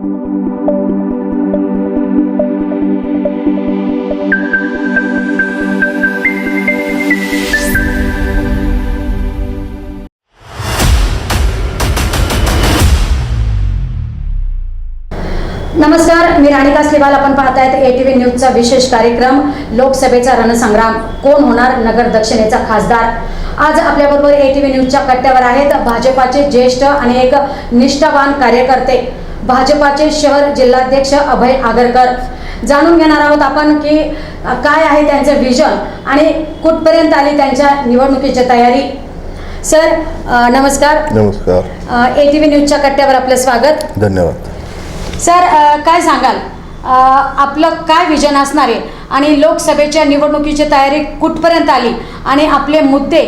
नमस्कार मी राणिका स्लिवाल. आपण पाहतायत A T V न्यूजचा विशेष कार्यक्रम. लोकसभेचा रणसंग्राम. कोण होणार नगर दक्षिणेचा खासदार? आज आपल्याबरोबर ए टी व्ही न्यूजच्या कट्ट्यावर आहेत भाजपाचे ज्येष्ठ आणि एक निष्ठावान कार्यकर्ते. भाजपाचे शहर जिल्हाध्यक्ष अभय आगरकर. जाणून घेणार आहोत आपण की काय आहे त्यांचं विजन आणि कुठपर्यंत आली त्यांच्या निवडणुकीची तयारी. सर नमस्कार. नमस्कार. ए टी व्ही न्यूजच्या कट्ट्यावर आपलं स्वागत. धन्यवाद. सर काय सांगाल? आपलं काय विजन असणार आहे? आणि लोकसभेच्या निवडणुकीची तयारी कुठपर्यंत आली? आणि आपले मुद्दे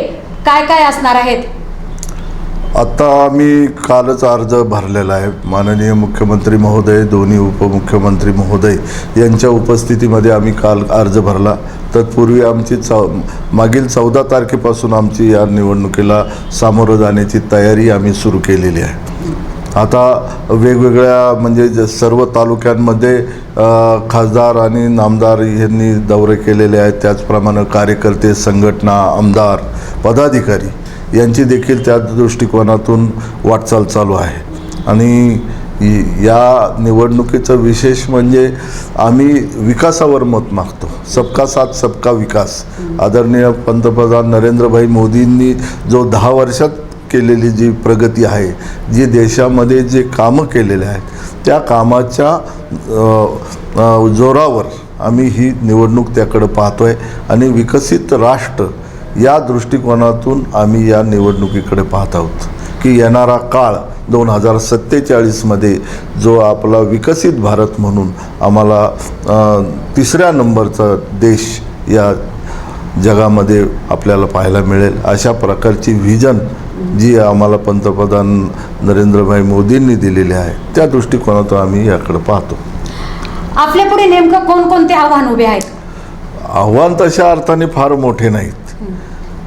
काय काय असणार आहेत? आत्ता आम्ही कालच अर्ज भरलेला आहे. माननीय मुख्यमंत्री महोदय दोन्ही उपमुख्यमंत्री महोदय यांच्या उपस्थितीमध्ये आम्ही काल अर्ज भरला. तत्पूर्वी आमची चौ मागील चौदा तारखेपासून आमची या निवडणुकीला सामोरं जाण्याची तयारी आम्ही सुरू केलेली आहे. आता वेगवेगळ्या म्हणजे ज- सर्व तालुक्यांमध्ये खासदार आणि नामदार यांनी दौरे केलेले आहेत. त्याचप्रमाणे कार्यकर्ते संघटना आमदार पदाधिकारी यांची देखील त्या दृष्टिकोनातून वाटचाल चालू आहे. आणि या निवडणुकीचं विशेष म्हणजे आम्ही विकासावर मत मागतो. सबका साथ सबका विकास. आदरणीय पंतप्रधान नरेंद्रभाई मोदींनी जो दहा वर्षात केलेली जी प्रगती आहे जी देशामध्ये जे कामं केलेले आहेत त्या कामाच्या जोरावर आम्ही ही निवडणूक त्याकडं पाहतो आहे आणि विकसित राष्ट्र या दृष्टिकोनातून आम्ही या निवडणुकीकडे पाहत आहोत की येणारा काळ दोन हजार सत्तेचाळीसमध्ये जो आपला विकसित भारत म्हणून आम्हाला तिसऱ्या नंबरचा देश या जगामध्ये आपल्याला पाहायला मिळेल. अशा प्रकारची व्हिजन जी आम्हाला पंतप्रधान नरेंद्रभाई मोदींनी दिलेली आहे त्या दृष्टिकोनातून आम्ही याकडे पाहतो. आपल्या पुढे नेमकं कोणकोणते आव्हान उभे आहेत? आव्हान तशा अर्थाने फार मोठे नाहीत.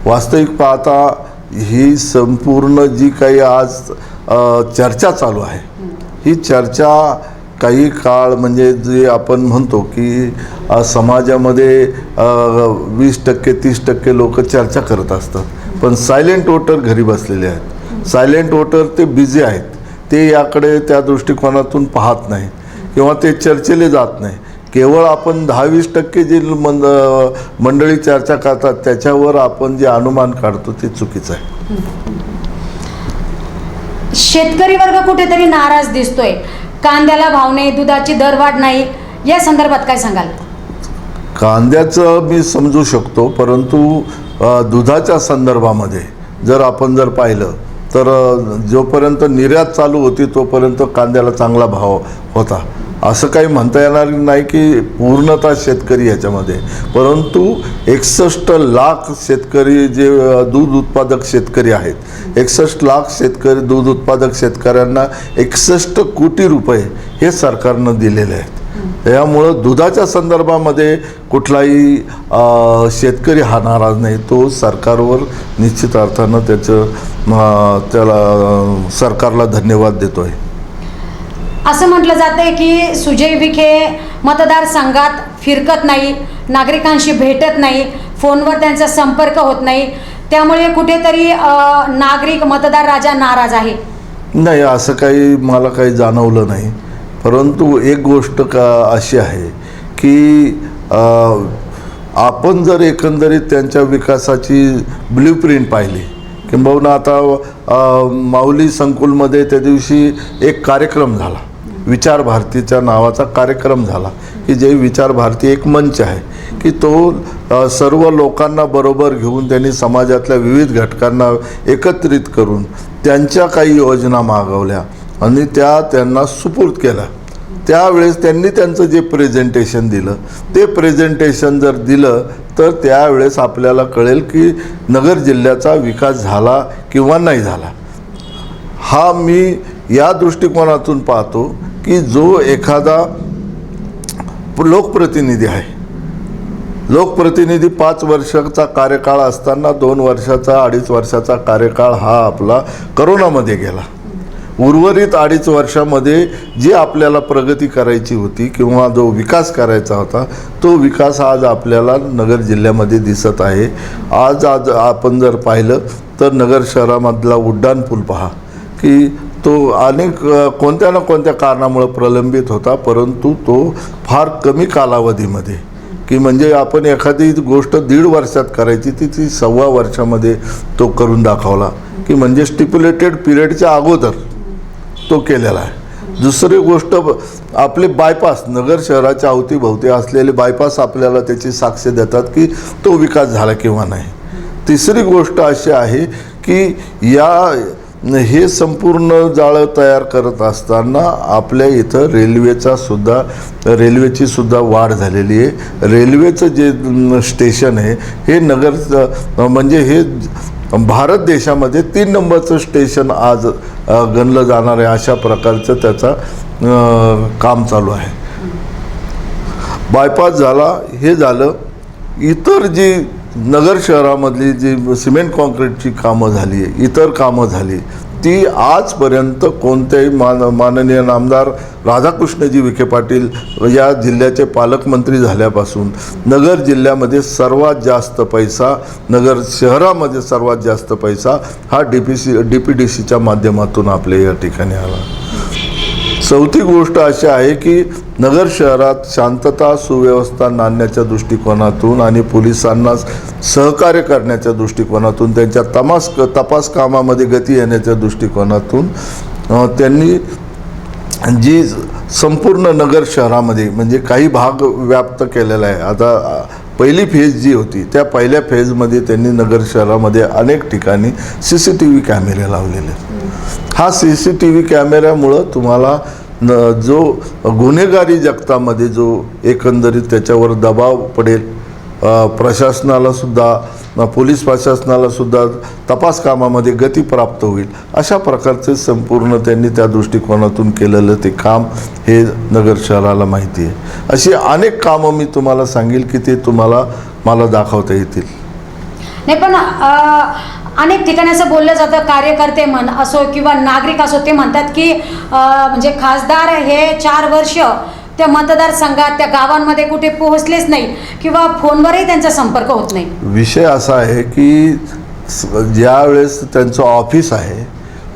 वास्तविक पाहता ही संपूर्ण जी काही आज चर्चा चालू आहे. ही चर्चा काही काळ म्हणजे जे आपण म्हणतो की समाजामध्ये वीस टक्के तीस टक्के लोक चर्चा करत असतात. पण सायलेंट वोटर घरी बसलेले आहेत. सायलेंट वोटर ते बिझी आहेत. ते याकडे त्या दृष्टिकोनातून पाहत नाही किंवा ते चर्चेले जात नाही केवळ आपण दहा वीस टक्के जे मंद मंडळी चर्चा करतात त्याच्यावर आपण जे अनुमान काढतो ते चुकीचं आहे. शेतकरी वर्ग कुठेतरी नाराज दिसतोय. कांद्याला भाव नाही दुधाची दरवाढ नाही. या संदर्भात काय सांगाल? कांद्याचं मी समजू शकतो परंतु दुधाच्या संदर्भामध्ये जर आपण जर पाहिलं तर जोपर्यंत निर्यात चालू होती तोपर्यंत कांद्याला चांगला भाव होता. असं काही म्हणता येणार नाही की पूर्णतः शेतकरी याच्यामध्ये परंतु एकसष्ट लाख शेतकरी जे दूध उत्पादक शेतकरी आहेत एकसष्ट लाख शेतकरी दूध उत्पादक शेतकऱ्यांना एकसष्ट कोटी रुपये हे सरकारनं दिलेले आहेत. यामुळं दुधाच्या संदर्भामध्ये कुठलाही शेतकरी हा नाराज नाही तो सरकारवर निश्चित अर्थानं त्याचं त्याला सरकारला धन्यवाद देतो आहे असं म्हटलं जातंय की सुजय विखे मतदारसंघात फिरकत नाही नागरिकांशी भेटत नाही फोनवर त्यांचा संपर्क होत नाही. त्यामुळे कुठेतरी नागरिक मतदार राजा नाराज आहे. नाही असं काही मला काही जाणवलं नाही. परंतु एक गोष्ट का अशी आहे की आपण जर एकंदरीत त्यांच्या विकासाची ब्ल्यू प्रिंट पाहिली किंबहुना आता माऊली संकुलमध्ये त्या दिवशी एक कार्यक्रम झाला. विचार भारतीच्या नावाचा कार्यक्रम झाला. की जे विचार भारती एक मंच आहे की तो सर्व लोकांना बरोबर घेऊन त्यांनी समाजातल्या विविध घटकांना एकत्रित करून त्यांच्या काही योजना मागवल्या आणि त्या त्यांना सुपूर्द केल्या. त्यावेळेस त्यांनी त्यांचं जे प्रेझेंटेशन दिलं ते प्रेझेंटेशन जर दिलं तर त्यावेळेस आपल्याला कळेल की नगर जिल्ह्याचा विकास झाला किंवा नाही झाला. हा मी या दृष्टिकोनातून पाहतो की जो एखादा लोकप्रतिनिधी आहे लोकप्रतिनिधी पाच वर्षाचा कार्यकाळ असताना दोन वर्षाचा अडीच वर्षाचा कार्यकाळ हा आपला करोनामध्ये गेला. उर्वरित अडीच वर्षामध्ये जी आपल्याला प्रगती करायची होती किंवा जो विकास करायचा होता तो विकास आज आपल्याला नगर जिल्ह्यामध्ये दिसत आहे. आज आज आपण जर पाहिलं तर नगर शहरामधला उड्डाणपूल पहा की तो अनेक कोणत्या ना कोणत्या कारणामुळं प्रलंबित होता परंतु तो फार कमी कालावधीमध्ये. की म्हणजे आपण एखादी गोष्ट दीड वर्षात करायची ती ती सव्वा वर्षामध्ये तो करून दाखवला. की म्हणजे स्टिप्युलेटेड पिरियडच्या अगोदर तो केलेला आहे. दुसरी गोष्ट ब- आपले बायपास नगर शहराच्या अवतीभोवती असलेले बायपास आपल्याला त्याची साक्ष देतात की तो विकास झाला किंवा नाही. तिसरी गोष्ट अशी आहे की या हे संपूर्ण जाळं तयार करत असताना आपल्या इथं रेल्वेचा सुद्धा रेल्वेची सुद्धा वाढ झालेली आहे. रेल्वेचं जे स्टेशन आहे हे नगर म्हणजे हे भारत देशामध्ये तीन नंबरचं स्टेशन आज गणलं जाणार आहे अशा प्रकारचं त्याचा काम चालू आहे. बायपास झाला हे झालं. इतर जी नगर शहरामधली जी सिमेंट कॉन्क्रीटची कामं झाली इतर कामं झाली ती आजपर्यंत कोणत्याही मान माननीय नामदार राधाकृष्णजी विखे पाटील या जिल्ह्याचे पालकमंत्री झाल्यापासून नगर जिल्ह्यामध्ये सर्वात जास्त पैसा नगर शहरामध्ये सर्वात जास्त पैसा हा D P C D P D सीच्या माध्यमातून आपल्या या ठिकाणी आला. चौथी गोष्ट अशी आहे की नगर शहरात शांतता सुव्यवस्था नाणण्याच्या दृष्टिकोनातून आणि पोलिसांना सहकार्य करण्याच्या दृष्टिकोनातून त्यांच्या तमास तपास कामामध्ये गती येण्याच्या दृष्टिकोनातून त्यांनी जी संपूर्ण नगर शहरामध्ये म्हणजे काही भाग व्याप्त केलेला आहे. आता पहिली फेज जी होती त्या पहिल्या फेजमध्ये त्यांनी नगर शहरामध्ये अनेक ठिकाणी सी सी टी व्ही कॅमेरे लावलेले. आहेत हा सी सी टी व्ही कॅमेऱ्यामुळं तुम्हाला न जो गुन्हेगारी जगतामध्ये जो एकंदरीत त्याच्यावर दबाव पडेल प्रशासनालासुद्धा प्रशासनाला सुद्धा पोलीस प्रशासनाला सुद्धा तपास कामामध्ये गती प्राप्त होईल अशा प्रकारचे संपूर्ण त्यांनी त्या दृष्टिकोनातून केलेलं ते काम हे नगर शहराला माहिती आहे. अशी अनेक कामं मी तुम्हाला सांगेल की ते तुम्हाला मला दाखवता येतील. नाही पण अनेक ठिकाणी असं बोललं जातं कार्यकर्ते म्हण असो किंवा नागरिक असो ते म्हणतात की म्हणजे खासदार हे चार वर्ष त्या मतदारसंघात त्या गावांमध्ये कुठे पोहोचलेच नाही किंवा फोनवरही त्यांचा संपर्क होत नाही. विषय असा आहे की ज्यावेळेस त्यांचं ऑफिस आहे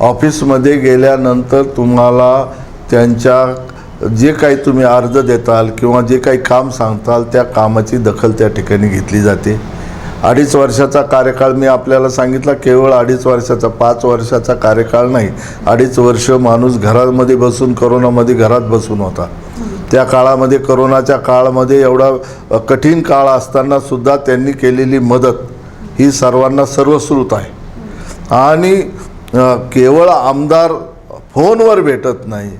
ऑफिसमध्ये गेल्यानंतर तुम्हाला त्यांच्या जे काही तुम्ही अर्ज देताल किंवा जे काही काम सांगताल त्या कामाची दखल त्या ठिकाणी घेतली जाते. अडीच वर्षाचा कार्यकाळ मी आपल्याला सांगितला केवळ अडीच वर्षाचा पाच वर्षाचा कार्यकाळ नाही. अडीच वर्ष माणूस घरामध्ये बसून करोनामध्ये घरात बसून होता. त्या काळामध्ये करोनाच्या काळामध्ये एवढा कठीण काळ असताना सुद्धा त्यांनी केलेली मदत ही सर्वांना सर्वश्रुत आहे. आणि केवळ आमदार फोनवर भेटत नाही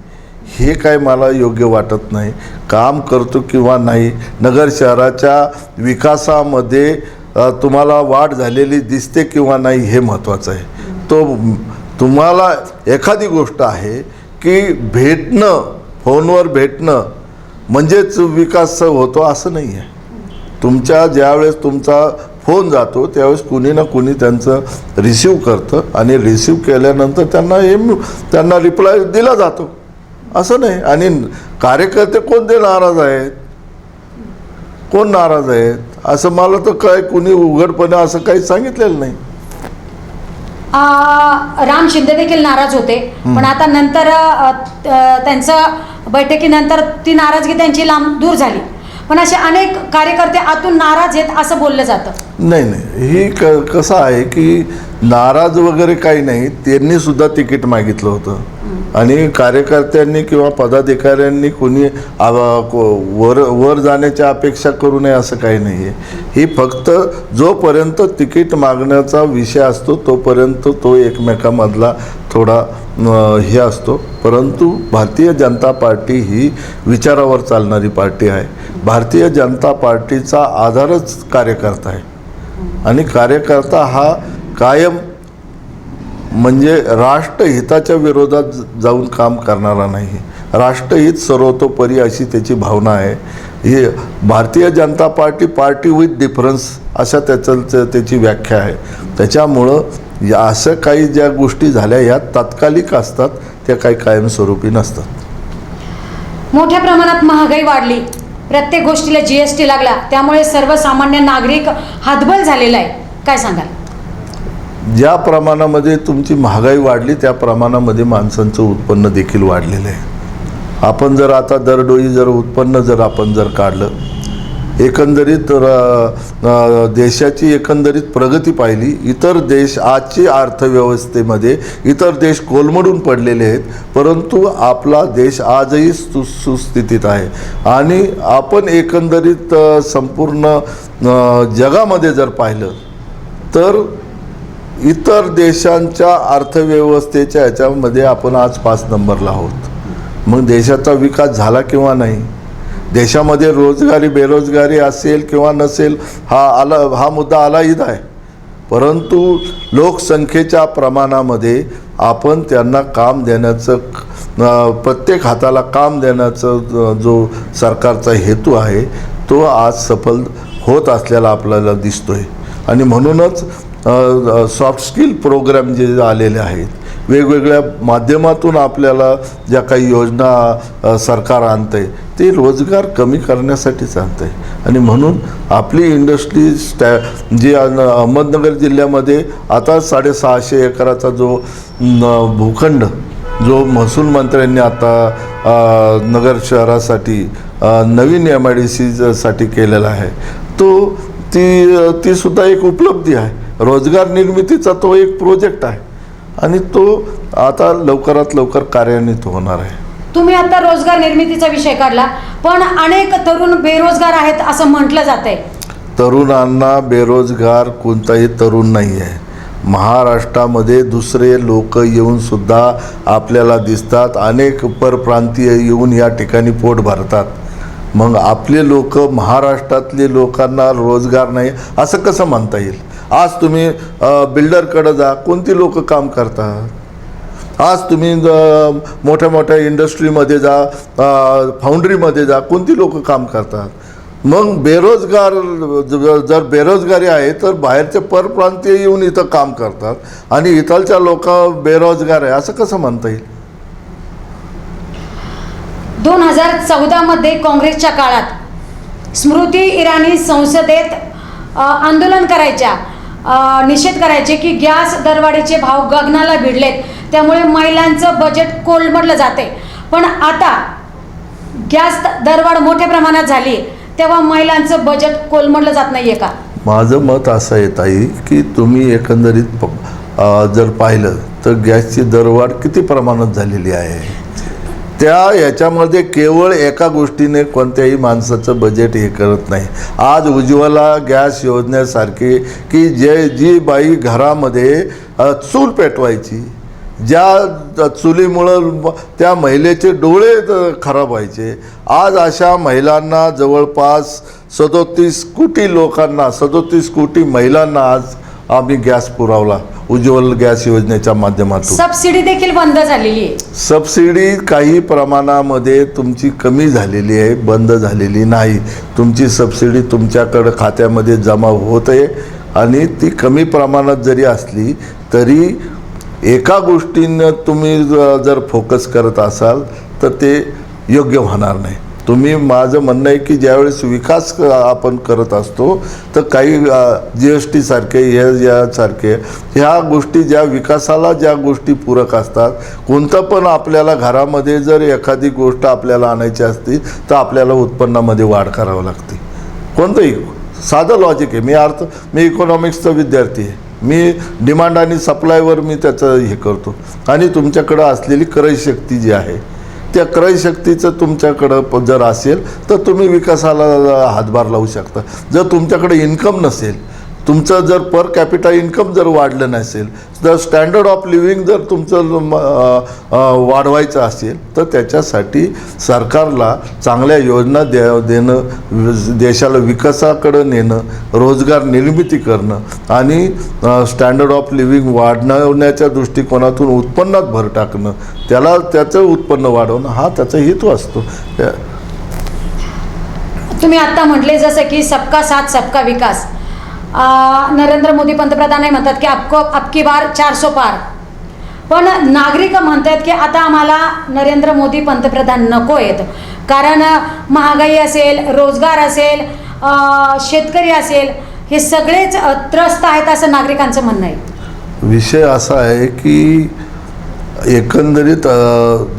हे काय मला योग्य वाटत नाही. काम करतो किंवा नाही नगर शहराच्या विकासामध्ये तुम्हाला वाढ झालेली दिसते किंवा नाही हे महत्त्वाचं आहे. तो तुम्हाला एखादी गोष्ट आहे की भेटणं फोनवर भेटणं म्हणजेच विकास होतो असं नाही आहे. तुमच्या ज्यावेळेस तुमचा फोन जातो त्यावेळेस कुणी ना कुणी त्यांचं रिसीव करतं आणि रिसीव केल्यानंतर त्यांना एम त्यांना रिप्लाय दिला जातो. असं नाही. आणि कार्यकर्ते कोणते नाराज आहेत? कोण नाराज आहेत? असं मला तर काय कुणी उघडपणे असं काही सांगितलेलं नाही. राम शिंदे देखील नाराज होते. पण आता नंतर अ, त- त्यांचं बैठकीनंतर ती नाराजगी त्यांची लांब दूर झाली. पण असे अनेक कार्यकर्ते आतून नाराज आहेत असं बोललं जातं. नाही नाही. ही क कसं आहे की नाराज वगैरे काही नाही. त्यांनी सुद्धा तिकीट मागितलं होतं. आणि कार्यकर्त्यांनी किंवा पदाधिकाऱ्यांनी कुणी वर वर जाण्याची अपेक्षा करू नये असं काही नाही आहे ही फक्त जोपर्यंत तिकीट मागण्याचा विषय असतो तोपर्यंत तो एकमेकामधला थोडा हे असतो. परंतु भारतीय जनता पार्टी ही विचारावर चालणारी पार्टी आहे. भारतीय जनता पार्टीचा आधारच कार्यकर्ता आहे. आणि कार्यकर्ता हा कायम म्हणजे राष्ट्रहिताच्या विरोधात जाऊन काम करणारा नाही. राष्ट्रहित सर्वतोपरी अशी त्याची भावना आहे. हे Bharatiya Janata party party with difference अशा त्याचं त्याची व्याख्या आहे. त्याच्यामुळं या असं काही ज्या गोष्टी झाल्या ह्या तात्कालिक असतात त्या काही कायमस्वरूपी नसतात. मोठ्या प्रमाणात महागाई वाढली. प्रत्येक गोष्टीला जी एस टी लागला. त्यामुळे सर्वसामान्य नागरिक हातबल झालेला आहे. काय सांगाल? ज्या प्रमाणामध्ये तुमची महागाई वाढली त्या प्रमाणामध्ये माणसांचं उत्पन्न देखील वाढलेलं आहे. आपण जर आता दरडोई जर उत्पन्न जर आपण जर काढलं एकंदरीत देशाची एकंदरीत प्रगती पाहिली इतर देश आजची अर्थव्यवस्थेमध्ये इतर देश कोलमडून पडलेले आहेत परंतु आपला देश आजही सु सुस्थितीत आहे. आणि आपण एकंदरीत संपूर्ण जगामध्ये जर पाहिलं तर इतर देशांच्या अर्थव्यवस्थेच्या ह्याच्यामध्ये आपण आज पाच नंबरला आहोत. मग देशाचा विकास झाला किंवा नाही? देशामध्ये रोजगारी बेरोजगारी असेल किंवा नसेल हा आला हा मुद्दा आला इथं आहे. परंतु लोकसंख्येच्या प्रमाणामध्ये आपण त्यांना काम देण्याचं प्रत्येक हाताला काम देण्याचं जो सरकारचा हेतू आहे तो आज सफल होत असलेला आपल्याला दिसतो आहे आणि म्हणूनच सॉफ्ट स्किल प्रोग्राम जे आलेले आहेत वेगवेगळ्या माध्यमातून आपल्याला ज्या काही योजना सरकार आणतं आहे ते रोजगार कमी करण्यासाठीच आणतं आहे आणि म्हणून आपली इंडस्ट्री स्टॅ जी अहमदनगर जिल्ह्यामध्ये आता साडेसहाशे एकराचा जो न, भूखंड जो महसूल मंत्र्यांनी आता नगर शहरासाठी नवीन एम आय डी सीसाठी केलेला आहे तो ती ती सुद्धा एक उपलब्धी आहे. रोजगार निर्मितीचा तो एक प्रोजेक्ट आहे. आणि तो आता लवकरात लवकर कार्यान्वित होणार आहे. तुम्ही आता रोजगार निर्मितीचा विषय काढला पण अनेक तरुण बेरोजगार आहेत असं म्हटलं जात आहे तरुणांना बेरोजगार कोणताही तरुण नाही आहे महाराष्ट्रामध्ये दुसरे लोक येऊन सुद्धा आपल्याला दिसतात. अनेक परप्रांतीय येऊन या ठिकाणी पोट भरतात. मग आपले लोक महाराष्ट्रातले लोकांना रोजगार नाही असं कसं म्हणता येईल? आज तुम्ही बिल्डरकडं जा. कोणती लोक काम करतात? आज तुम्ही मोठ्या मोठ्या इंडस्ट्रीमध्ये जा फाउंड्रीमध्ये जा. कोणती लोक काम करतात? मग बेरोजगार जर बेरोजगारी आहे तर बाहेरचे परप्रांतीय येऊन इथं काम करतात. आणि इथलच्या लोक बेरोजगार आहे असं कसं म्हणता येईल? दोन हजार चौदामध्ये काँग्रेसच्या काळात स्मृती इराणी संसदेत आंदोलन करायच्या. निषेध करायचे की गॅस दरवाढीचे भाव गगनाला भिडलेत. त्यामुळे महिलांचं बजेट कोलमडलं जाते पण आता गॅस दरवाढ मोठ्या प्रमाणात झाली तेव्हा महिलांचं बजेट कोलमडलं जात नाहीये का? माझं मत असं आहे ताई की तुम्ही एकंदरीत प- जर पाहिलं तर गॅसची दरवाढ किती प्रमाणात झालेली आहे? त्या याच्यामध्ये केवळ एका गोष्टीने कोणत्याही माणसाचं बजेट हे करत नाही. आज उज्ज्वला गॅस योजनेसारखी की जे जी बाई घरामध्ये चूल पेटवायची ज्या चुलीमुळं त्या महिलेचे डोळे खराब व्हायचे. आज अशा महिलांना जवळपास सदोतीस कोटी लोकांना सदोतीस कोटी महिलांना आज आम्ही गॅस पुरवला. उज्ज्वल गॅस योजनेच्या माध्यमातून. सबसिडी देखील बंद झालेली आहे. सबसिडी काही प्रमाणामध्ये तुमची कमी झालेली आहे बंद झालेली नाही. तुमची सबसिडी तुमच्याकडं खात्यामध्ये जमा होत आहे आणि ती कमी प्रमाणात जरी असली तरी एका गोष्टीनं तुम्ही ज- जर फोकस करत असाल तर ते योग्य होणार नाही. तुम्ही माझं म्हणणं आहे की ज्यावेळेस विकास आपण करत असतो तर काही जी एस टीसारखे हे यासारखे ह्या गोष्टी ज्या विकासाला ज्या गोष्टी पूरक असतात कोणतं पण आपल्याला घरामध्ये जर एखादी गोष्ट आपल्याला आणायची असती तर आपल्याला उत्पन्नामध्ये वाढ करावं लागते. कोणतंही साधं लॉजिक आहे? मी अर्थ मी इकॉनॉमिक्सचा विद्यार्थी आहे. मी डिमांड आणि सप्लायवर मी त्याचं हे करतो. आणि तुमच्याकडं असलेली क्रय शक्ती जी आहे त्या क्रयशक्तीचं तुमच्याकडं प- जर असेल तर तुम्ही विकासाला हातभार लावू शकता. जर तुमच्याकडे इन्कम नसेल तुमचं जर पर कॅपिटा इन्कम जर वाढलं नसेल जर स्टँडर्ड ऑफ लिव्हिंग जर तुमचं वाढवायचं असेल तर त्याच्यासाठी सरकारला चांगल्या योजना दे देणं देशाला विकासाकडं नेणं रोजगार निर्मिती करणं आणि स्टँडर्ड ऑफ लिव्हिंग वाढवण्याच्या दृष्टिकोनातून उत्पन्नात भर टाकणं त्याला त्याचं उत्पन्न वाढवणं हा त्याचा हेतू असतो. तुम्ही आता म्हटले जसं की सबका साथ सबका विकास. नरेंद्र मोदी पंतप्रधान हे म्हणतात की आपको आपकी बार चारसो पार. पण नागरिक म्हणतात की आता आम्हाला नरेंद्र मोदी पंतप्रधान नको आहेत. कारण महागाई असेल रोजगार असेल शेतकरी असेल हे सगळेच त्रस्त आहेत असं नागरिकांचं म्हणणं आहे. विषय असा आहे की एकंदरीत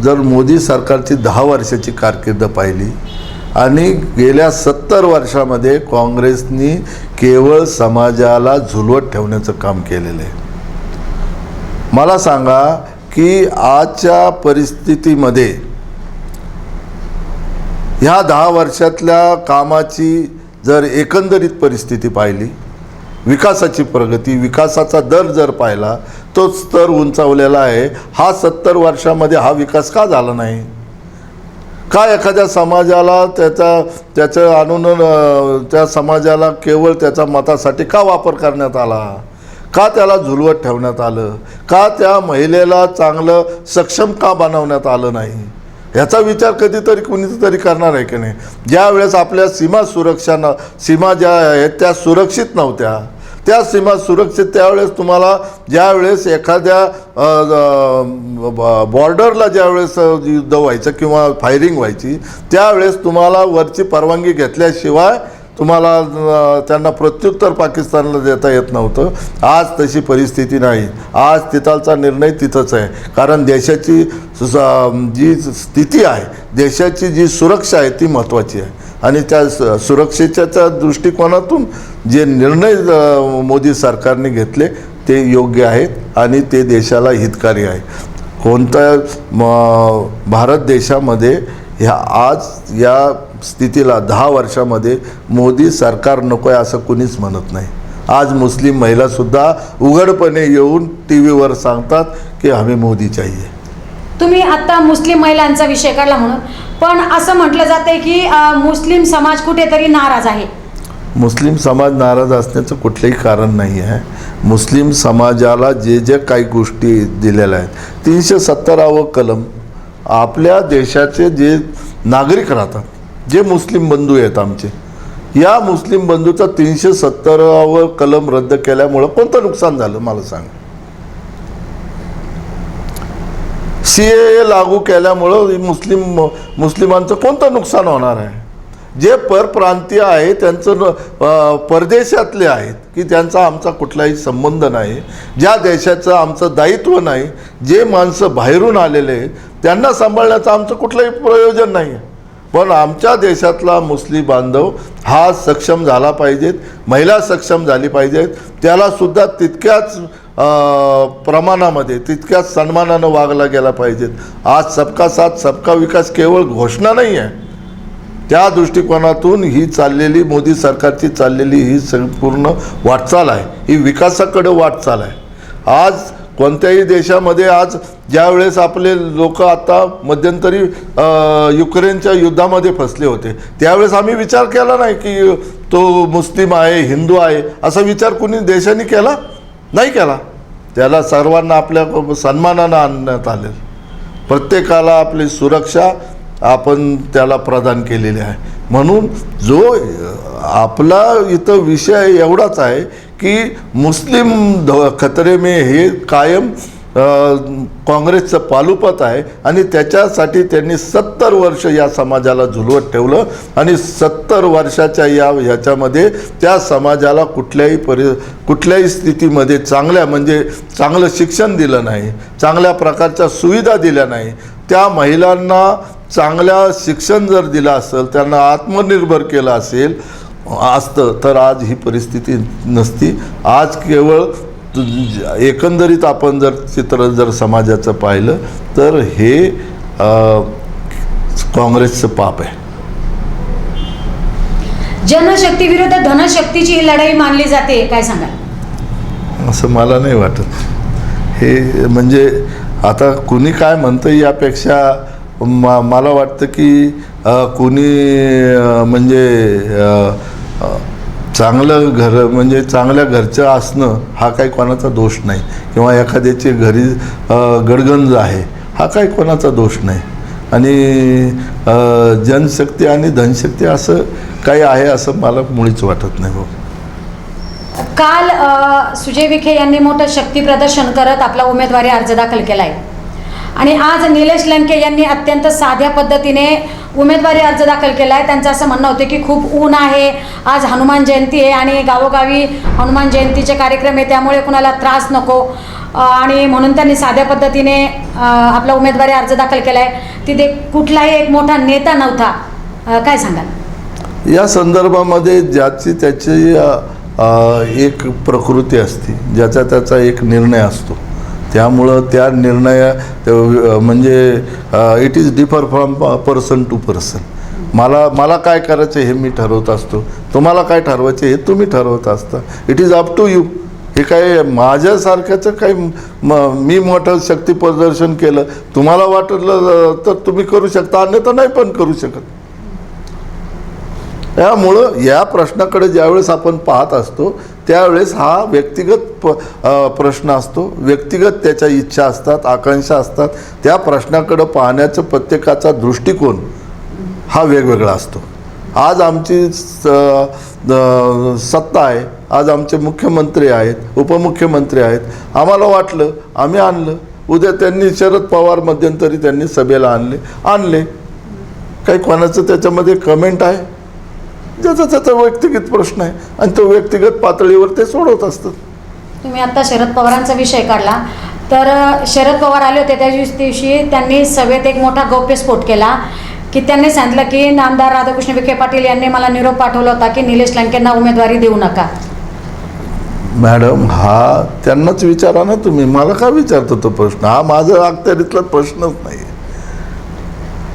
जर मोदी सरकारची दहा वर्षाची कारकीर्द पाहिली आणि गेल्या सत्तर वर्षामध्ये काँग्रेसनी केवळ समाजाला झुलवत ठेवण्याचं काम केलेलं आहे. मला सांगा की आजच्या परिस्थितीमध्ये ह्या दहा वर्षातल्या कामाची जर एकंदरीत परिस्थिती पाहिली विकासाची प्रगती विकासाचा दर जर पाहिला तो स्तर उंचावलेला आहे. हा सत्तर वर्षामध्ये हा विकास का झाला नाही? का एखाद्या समाजाला त्याचा त्याचं आणून त्या समाजाला केवळ त्याच्या मतासाठी का वापर करण्यात आला? का त्याला झुलवत ठेवण्यात आलं? का त्या महिलेला चांगलं सक्षम का बनवण्यात आलं नाही? ह्याचा विचार कधीतरी कुणीतरी करणार आहे की नाही? ज्यावेळेस आपल्या सीमा सुरक्षा न सीमा ज्या आहेत त्या सुरक्षित नव्हत्या त्या सीमा सुरक्षित त्यावेळेस तुम्हाला ज्यावेळेस एखाद्या बॉर्डरला ज्यावेळेस युद्ध व्हायचं किंवा फायरिंग व्हायची त्यावेळेस तुम्हाला वरची परवानगी घेतल्याशिवाय तुम्हाला त्यांना प्रत्युत्तर पाकिस्तानला देता येत नव्हतं. आज तशी परिस्थिती नाही. आज तिथालचा निर्णय तिथंच आहे. कारण देशाची जी स्थिती आहे देशाची जी सुरक्षा आहे ती महत्त्वाची आहे. आणि त्या स- सुरक्षेच्या दृष्टिकोनातून जे निर्णय मोदी सरकारने घेतले ते योग्य आहेत आणि ते देशाला हितकारी आहे कोणत्या म भारत देशामध्ये ह्या आज या स्थितीला दहा वर्षामध्ये मोदी सरकार नको आहे असं कुणीच म्हणत नाही. आज मुस्लिम महिलासुद्धा उघडपणे येऊन टी व्हीवर सांगतात की आम्ही मोदी चाहिए तुम्ही आता मुस्लिम महिलांचा विषय काढला म्हणून. पण असं म्हटलं जातंय की मुस्लिम समाज कुठेतरी नाराज आहे. मुस्लिम समाज नाराज असण्याचं कुठलंही कारण नाही आहे. मुस्लिम समाजाला जे जे काही गोष्टी दिलेल्या आहेत तीनशे सत्तरावं कलम आपल्या देशाचे जे नागरिक राहतात जे मुस्लिम बंधू आहेत आमचे या मुस्लिम बंधूचा तीनशे सत्तरावं कलम रद्द केल्यामुळं कोणतं नुकसान झालं मला सांग. सी ए लागू केल्यामुळं मुस्लिम मुस्लिमांचं कोणतं नुकसान होणार आहे? जे परप्रांतीय आहे त्यांचं न- परदेशातले आहेत की त्यांचा आमचा कुठलाही संबंध नाही ज्या देशाचं आमचं दायित्व नाही जे माणसं बाहेरून आलेले आहेत त्यांना सांभाळण्याचं आमचं कुठलंही प्रयोजन नाही आहे पण आमच्या देशातला मुस्लिम बांधव हा सक्षम झाला पाहिजेत महिला सक्षम झाली पाहिजेत त्यालासुद्धा तितक्याच प्रमाणामध्ये तितक्याच सन्मानानं वागला गेला पाहिजेत आज सबका साथ सबका विकास केवळ घोषणा नाही आहे. त्या दृष्टिकोनातून ही चाललेली मोदी सरकारची चाललेली ही संपूर्ण वाटचाल आहे. ही विकासाकडं वाटचाल आहे. आज कोणत्याही देशामध्ये आज ज्यावेळेस आपले लोक आता मध्यंतरी युक्रेनच्या युद्धामध्ये फसले होते त्यावेळेस आम्ही विचार केला नाही की तो मुस्लिम आहे हिंदू आहे असा विचार कुणी देशाने केला? नाही केला. त्याला सर्वांना आपल्या सन्मानानं आणण्यात आले प्रत्येकाला आपली सुरक्षा आपण त्याला प्रदान केलेली आहे. म्हणून जो आपला इथं विषय एवढाच आहे की मुस्लिम ध खतरे में हे कायम काँग्रेसचं पालुपत आहे आणि त्याच्यासाठी त्यांनी सत्तर वर्ष या समाजाला झुलवत ठेवलं आणि सत्तर वर्षाच्या या ह्याच्यामध्ये त्या समाजाला कुठल्याही परि कुठल्याही स्थितीमध्ये चांगल्या म्हणजे चांगलं शिक्षण दिलं नाही चांगल्या प्रकारच्या सुविधा दिल्या नाही त्या महिलांना चांगल्या शिक्षण जर दिलं असेल त्यांना आत्मनिर्भर केलं असेल असतं. तर आज ही परिस्थिती नसती. आज केवळ एकंदरीत आपण जर चित्र जर समाजाचं पाहिलं तर हे काँग्रेसचं पाप आहे. जनशक्ती विरुद्ध धनशक्तीची ही लढाई मानली जाते काय सांगाल? असं मला नाही वाटत. हे म्हणजे आता कुणी काय म्हणतं यापेक्षा मा मला वाटतं की कुणी म्हणजे चांगलं घर म्हणजे चांगल्या घरचं असणं हा काही कोणाचा दोष नाही. किंवा एखाद्याचे घरी गडगंज आहे हा काही कोणाचा दोष नाही. आणि जनशक्ती आणि धनशक्ती असं काही आहे असं मला मुळीच वाटत नाही भाऊ काल सुजय विखे यांनी मोठं शक्ती प्रदर्शन करत आपला उमेदवारी अर्ज दाखल केला आहे आणि आज निलेश लंके यांनी अत्यंत साध्या पद्धतीने उमेदवारी अर्ज दाखल केला आहे त्यांचं असं म्हणणं होतं की खूप ऊन आहे. आज हनुमान जयंती आहे आणि गावोगावी हनुमान जयंतीचे कार्यक्रम आहे त्यामुळे कुणाला त्रास नको. आणि म्हणून त्यांनी साध्या पद्धतीने आपला उमेदवारी अर्ज दाखल केला आहे तिथे कुठलाही एक मोठा नेता नव्हता. काय सांगाल? या संदर्भामध्ये ज्याची त्याची एक प्रकृती असते ज्याचा त्याचा एक निर्णय असतो. त्यामुळं त्या निर्णय म्हणजे it is differ from person to person मला मला काय करायचं हे मी ठरवत असतो. तुम्हाला काय ठरवायचे हे तुम्ही ठरवत असता. It is up to you हे काय माझ्यासारख्याचं काही म मी मोठं शक्ती प्रदर्शन केलं तुम्हाला वाटलं तर तुम्ही करू शकता अन्यथा नाही पण करू शकत. त्यामुळं या प्रश्नाकडे ज्यावेळेस आपण पाहत असतो त्यावेळेस हा व्यक्तिगत प प्रश्न असतो. व्यक्तिगत त्याच्या इच्छा असतात आकांक्षा असतात. त्या प्रश्नाकडं पाहण्याचं प्रत्येकाचा दृष्टिकोन हा वेगवेगळा असतो. आज आमची स- सत्ता आहे. आज आमचे मुख्यमंत्री आहेत उपमुख्यमंत्री आहेत. आम्हाला वाटलं आम्ही आणलं. उद्या त्यांनी शरद पवार मध्यंतरी त्यांनी सभेला आणले आणले. काही कोणाचं त्याच्यामध्ये कमेंट आहे? ज्याचा त्याचा व्यक्तिगत प्रश्न आहे. आणि तो व्यक्तिगत पातळीवर ते सोडवत असतात. तुम्ही आता शरद पवारांचा विषय काढला. तर शरद पवार आले होते त्या दिवशी दिवशी. त्यांनी सभेत एक मोठा गौप्यस्फोट केला. की त्यांनी सांगितलं की नामदार राधाकृष्ण विखे पाटील यांनी मला निरोप पाठवला होता की निलेश लंकेंना उमेदवारी देऊ नका. मॅडम हा त्यांनाच विचारा ना तुम्ही. मला का विचारतो तो प्रश्न? हा माझा अखत्यारीतला प्रश्नच नाही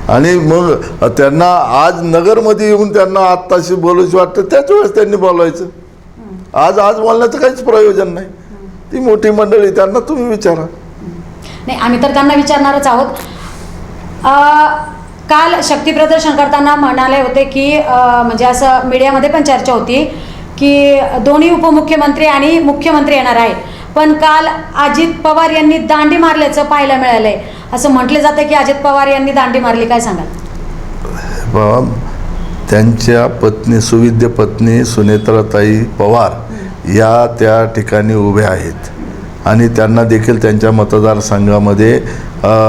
आणि मग त्यांना आज नगरमध्ये येऊन त्यांना आत्ताशी बोलायची वाटतं त्याच वेळेस त्यांनी बोलायचं. आज आज बोलण्याचं काहीच प्रयोजन नाही. ती मोठी मंडळी त्यांना तुम्ही विचारा. नाही आम्ही तर त्यांना विचारणारच आहोत. काल शक्ती प्रदर्शन करताना म्हणाले होते की म्हणजे असं मीडियामध्ये पण चर्चा होती की दोन्ही उपमुख्यमंत्री आणि मुख्यमंत्री येणार आहे. पण काल अजित पवार यांनी दांडी मारल्याचं पाहायला मिळालंय. असं म्हटलं जातं की अजित पवार यांनी दांडी मारली काय सांगाल? बाबा त्यांच्या पत्नी सुविद्य पत्नी सुनेत्राताई पवार या त्या ठिकाणी उभ्या आहेत. आणि त्यांना देखील त्यांच्या मतदारसंघामध्ये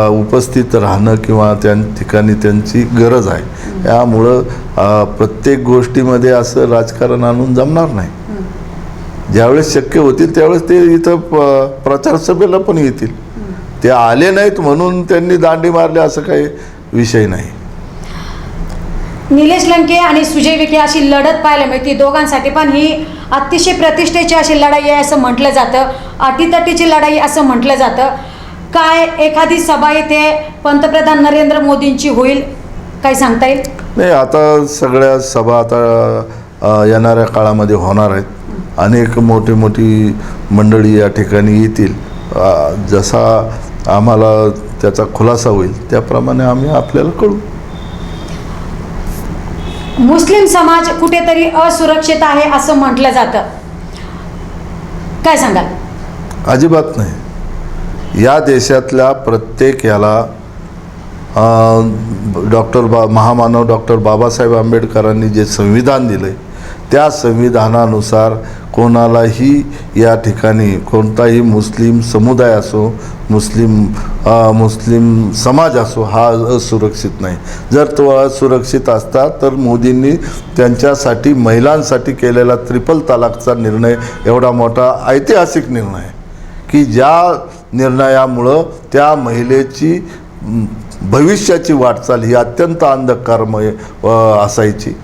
उपस्थित राहणं किंवा त्या ठिकाणी त्यांची गरज आहे. त्यामुळं प्रत्येक गोष्टीमध्ये असं राजकारण आणून जमणार नाही. ज्यावेळेस शक्य होतील त्यावेळेस ते इथं प- प्रचार सभेला पण येतील. ते आले नाहीत म्हणून त्यांनी दांडी मारली असं काही विषय नाही. निलेश लंके आणि सुजय विखे अशी लढत पाहायला मिळते. दोघांसाठी पण ही अतिशय प्रतिष्ठेची अशी लढाई आहे असं म्हटलं जातं. अटीतटीची लढाई असं म्हटलं जातं. काय एखादी सभा इथे पंतप्रधान नरेंद्र मोदींची होईल काय सांगता येईल? नाही आता सगळ्या सभा आता येणाऱ्या काळामध्ये होणार आहेत. अनेक मोठी मोठी मंडळी या ठिकाणी येतील. जसा आम्हाला त्याचा खुलासा होईल त्याप्रमाणे आम्ही आपल्याला कळू. मुस्लिम समाज कुठेतरी असुरक्षित आहे असं म्हटलं जातं. काय सांगाल? अजिबात नाही. या देशातल्या प्रत्येक याला डॉक्टर बा महामानव डॉक्टर बाबासाहेब आंबेडकरांनी जे संविधान दिलं त्या संविधानानुसार कोणालाही या ठिकाणी कोणताही मुस्लिम समुदाय असो मुस्लिम आ, मुस्लिम समाज असो हा असुरक्षित नाही. जर तो असुरक्षित असता तर मोदींनी त्यांच्यासाठी महिलांसाठी केलेला ट्रिपल तलाकचा निर्णय एवढा मोठा ऐतिहासिक निर्णय आहे. की ज्या निर्णयामुळं त्या महिलेची भविष्याची वाटचाल ही अत्यंत अंधकारमय असायची.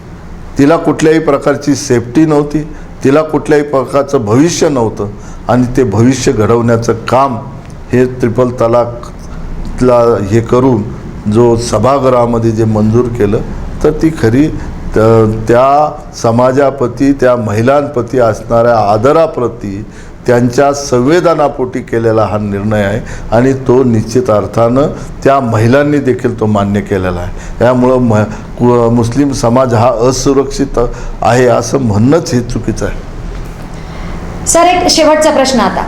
तिला कुठल्याही प्रकारची सेफ्टी नव्हती. तिला कुठल्याही प्रकारचं भविष्य नव्हतं. आणि ते भविष्य घडवण्याचं काम हे ट्रिपल तलाकला हे करून जो सभागृहामध्ये जे मंजूर केलं तर ती खरी त्या समाजाप्रती त्या महिलांप्रती असणाऱ्या आदराप्रती त्यांच्या संवेदनापोटी केलेला हा निर्णय आहे. आणि तो निश्चित अर्थानं त्या महिलांनी देखील तो मान्य केलेला आहे. त्यामुळं म मुस्लिम समाज हा असुरक्षित आहे असं म्हणणंच हे चुकीचं आहे. सर एक शेवटचा प्रश्न आता.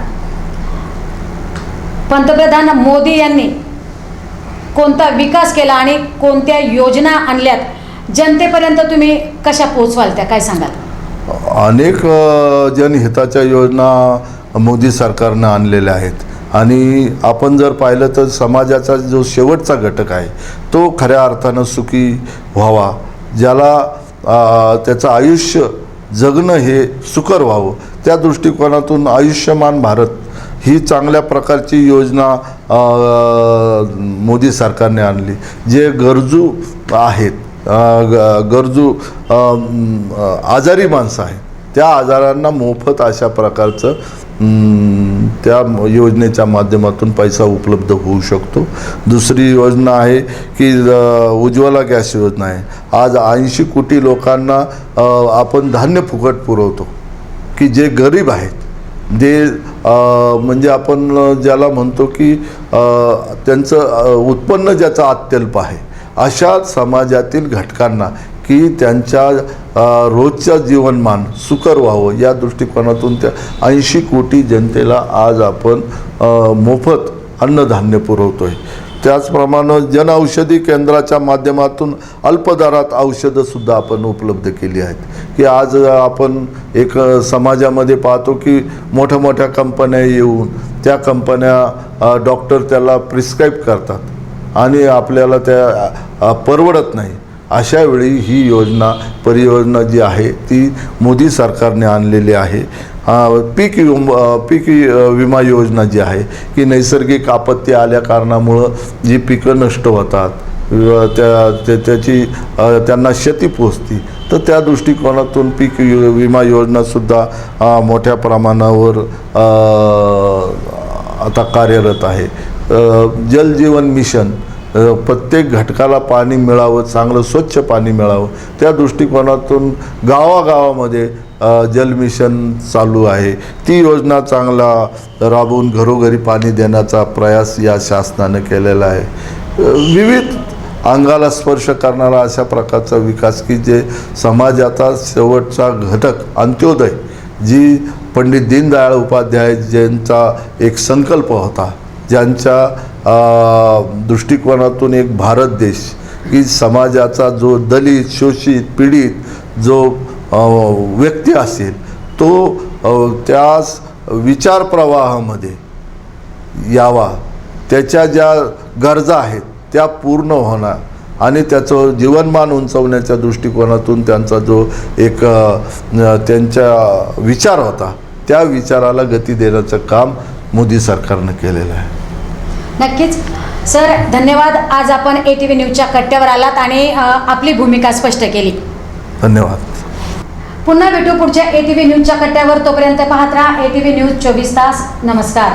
पंतप्रधान मोदी यांनी कोणता विकास केला आणि कोणत्या योजना आणल्यात? जनतेपर्यंत तुम्ही कशा पोहोचवाल त्या? काय सांगाल? अनेक जनहिताच्या योजना मोदी सरकारनं आणलेल्या आहेत. आणि आपण जर पाहिलं तर समाजाचा जो शेवटचा घटक आहे तो खऱ्या अर्थानं सुखी व्हावा ज्याला त्याचं आयुष्य जगणं हे सुकर व्हावं त्या दृष्टिकोनातून आयुष्यमान भारत ही चांगल्या प्रकारची योजना मोदी सरकारने आणली. जे गरजू आहेत ग- गरजू आजारी माणसं आहेत त्या आजारांना मोफत अशा प्रकारचं त्या योजनेच्या माध्यमातून पैसा उपलब्ध होऊ शकतो. दुसरी योजना आहे की उज्ज्वला गॅस योजना आहे. आज ऐंशी कोटी लोकांना आपण धान्य फुकट पुरवतो. की जे गरीब आहेत जे म्हणजे आपण ज्याला म्हणतो की त्यांचं उत्पन्न ज्याचं अत्यल्प आहे अशा समाजातील घटकांना की त्यांच्या रोजच्या जीवनमान सुकर व्हावं या दृष्टिकोनातून त्या ऐंशी कोटी जनतेला आज आपण मोफत अन्नधान्य पुरवतो आहे त्याचप्रमाणे जनऔषधी केंद्राच्या माध्यमातून अल्पदरात औषधंसुद्धा आपण उपलब्ध केली आहेत. की आज आपण एक समाजामध्ये पाहतो की मोठ्या मोठ्या कंपन्या येऊन त्या कंपन्या डॉक्टर त्याला प्रिस्क्राईब करतात आणि आपल्याला त्या परवडत नाही. अशा वेळी ही योजना परियोजना जी आहे ती मोदी सरकारने आणलेली आहे. पीक विम पीक विमा योजना जी आहे की नैसर्गिक आपत्ती आल्या कारणामुळं जी पिकं नष्ट होतात त्या त्याची त्यांना क्षती पोचती तर त्या दृष्टिकोनातून पीक विमा योजनासुद्धा मोठ्या प्रमाणावर आता कार्यरत आहे. जल जीवन मिशन प्रत्येक घटकाला पाणी मिळावं चांगलं स्वच्छ पाणी मिळावं. त्या दृष्टिकोनातून गावागावामध्ये जलमिशन जल मिशन चालू आहे. ती योजना चांगला राबवून घरोघरी पाणी देण्याचा प्रयास या शासनानं केलेला आहे. विविध अंगाला स्पर्श करणारा अशा प्रकारचा विकास की जे समाजाचा शेवटचा घटक अंत्योदय जी पंडित दीनदयाळ उपाध्याय ज्यांचा एक संकल्प होता. ज्यांच्या दृष्टिकोनातून एक भारत देश की समाजाचा जो दलित शोषित पीडित जो व्यक्ती असेल तो त्यास विचार प्रवाहामध्ये यावा. त्याच्या ज्या गरजा आहेत त्या पूर्ण होणार. आणि त्याचं जीवनमान उंचवण्याच्या दृष्टिकोनातून त्यांचा जो एक त्यांच्या त्यांचा विचार होता त्या विचाराला गती देण्याचं काम मोदी सरकारनं केलेलं आहे. नक्कीच. सर धन्यवाद. आज आपण ए टी व्ही न्यूजच्या कट्ट्यावर आलात आणि आपली भूमिका स्पष्ट केली. धन्यवाद. पुन्हा भेटू पुढच्या ए टी व्ही न्यूजच्या कट्ट्यावर. तोपर्यंत पाहत राहा ए टी व्ही न्यूज चोवीस तास. नमस्कार.